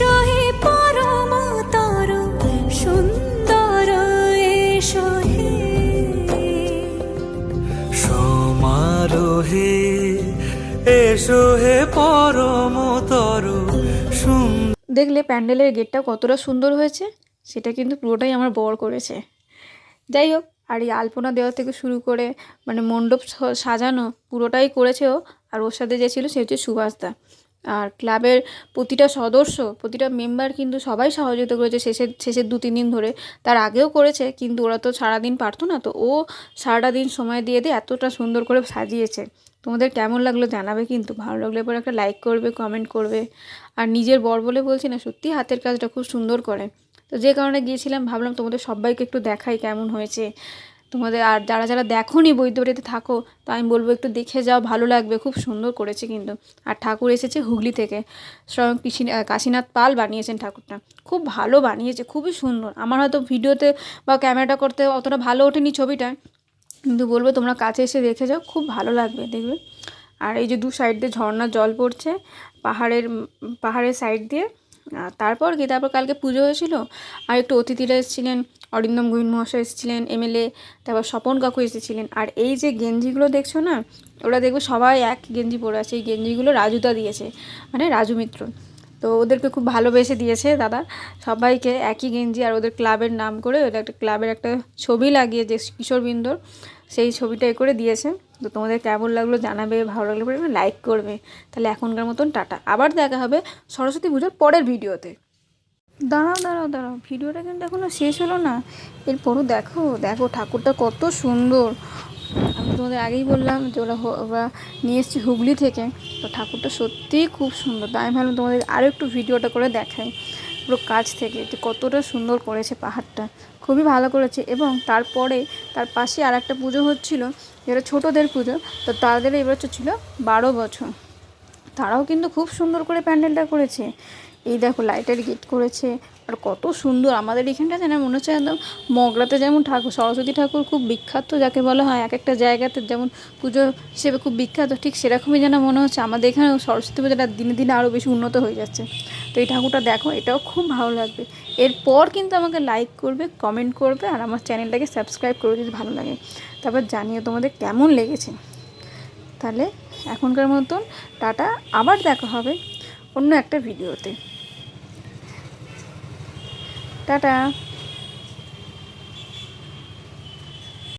হে পরমতর সুন্দর এসো হে সমারোহে এসো হে পরমতর সুন্দর দেখলে প্যান্ডেলের গেটটা কতটা সুন্দর হয়েছে সেটা কিন্তু পুরোটাই আমার বর করেছে। যাই হোক আর এই আলপনা দেওয়া থেকে শুরু করে মানে মণ্ডপ স- সাজানো পুরোটাই করেছে ও আর ওর সাথে যে ছিল সে হচ্ছে সুভাষদা। আর ক্লাবের প্রতিটা সদস্য, প্রতিটা মেম্বার কিন্তু সবাই সহযোগিতা করেছে শেষের শেষের দু তিন দিন ধরে। তার আগেও করেছে, কিন্তু ওরা তো সারাদিন পারতো না, তো ও সারাটা দিন সময় দিয়ে দিয়ে এতটা সুন্দর করে সাজিয়েছে। তোমাদের কেমন লাগল জানাবে কিন্তু, ভালো লাগলে পরে একটা লাইক করবে কমেন্ট করবে। আর নিজের বর বলে বলছি না, সত্যি হাতের কাজটা খুব সুন্দর করে। তো যে কারণে গিয়েছিলাম, ভাবলাম তোমাদের সবাইকে একটু দেখাই কেমন হয়েছে। তোমাদের আর যারা যারা দেখো নি বৈদ্যবাড়িতে থাকো, তো আমি বলব একটু দেখে যাও, ভালো লাগবে, খুব সুন্দর করেছে কিন্তু। আর ঠাকুর এসেছে হুগলি থেকে। স্বয়ং কৃষি কাশীনাথ পাল বানিয়েছেন ঠাকুরটা। খুব ভালো বানিয়েছে, খুবই সুন্দর। আমার হয়তো ভিডিওতে বা ক্যামেরাটা করতে অতটা ভালো ওঠেনি ছবিটা, কিন্তু বলব তোমরা কাছে এসে দেখে যাও, খুব ভালো লাগবে, দেখবে। আর এই যে দু সাইড দিয়ে ঝর্ণার জল পড়ছে, পাহাড়ের পাহাড়ের সাইড দিয়ে। তারপর কি? তারপর কালকে পুজো হয়েছিল, আর একটু অতিথিরা এসেছিলেন, অরিন্দম গোবিন্দ মহাশয় এসেছিলেন এমএলএ তারপর স্বপন কাকু এসেছিলেন। আর এই যে গেঞ্জিগুলো দেখছ না, ওরা দেখবে সবাই এক গেঞ্জি পরে আছে। এই গেঞ্জিগুলো রাজুদা দিয়েছে মানে রাজু মিত্র। তো ওদেরকে খুব ভালোবেসে দিয়েছে দাদা। সবাইকে একই গেঞ্জি আর ওদের ক্লাবের নাম করে ওদের একটা ক্লাবের একটা ছবি লাগিয়ে যে কিশোরবৃন্দর সেই ছবিটা এ করে দিয়েছে। তো তোমাদের কেমন লাগল জানাবে, ভালো লাগলে পরে লাইক করবে। তাহলে এখনকার মতন টাটা। আবার দেখা হবে সরস্বতী পুজোর পরের ভিডিওতে। দাঁড়াও দাঁড়াও দাঁড়াও। ভিডিওটা কিন্তু এখনও শেষ হলো না। এরপরও দেখো দেখো ঠাকুরটা কত সুন্দর। আমি তোমাদের আগেই বললাম যে ওরা ওরা নিয়ে এসেছি হুগলি থেকে। তো ঠাকুরটা সত্যিই খুব সুন্দর। তাই আমি ভাবলাম তোমাদের আরও একটু ভিডিওটা করে দেখাই পুরো কাছ থেকে যে কতটা সুন্দর করেছে পাহাড়টা। খুবই ভালো করেছে এবং তারপরে তার পাশে আর একটা পুজো হচ্ছিল, যেটা ছোটোদের পুজো। তো তাদের এই বছর ছিল বারো বছর। তারাও কিন্তু খুব সুন্দর করে প্যান্ডেলটা করেছে। এই দেখো লাইটের গেট করেছে আর কত সুন্দর, আমাদের এখানটা যেন মনে হচ্ছে একদম মগরাতে যেমন ঠাকুর, সরস্বতী ঠাকুর খুব বিখ্যাত, যাকে বলা হয় এক একটা জায়গাতে যেমন পুজো হিসেবে খুব বিখ্যাত, ঠিক সেরকমই যেন মনে হচ্ছে আমাদের এখানে সরস্বতী পুজোটা দিনে দিনে আরও বেশি উন্নত হয়ে যাচ্ছে। তো এই ঠাকুরটা দেখো, এটাও খুব ভালো লাগবে। এরপর কিন্তু আমাকে লাইক করবে কমেন্ট করবে, আর আমার চ্যানেলটাকে সাবস্ক্রাইব করে যদি ভালো লাগে। তারপর জানিও তোমাদের কেমন লেগেছে। তাহলে এখনকার মতন টাটা, আবার দেখা হবে অন্য একটা ভিডিওতে টাটা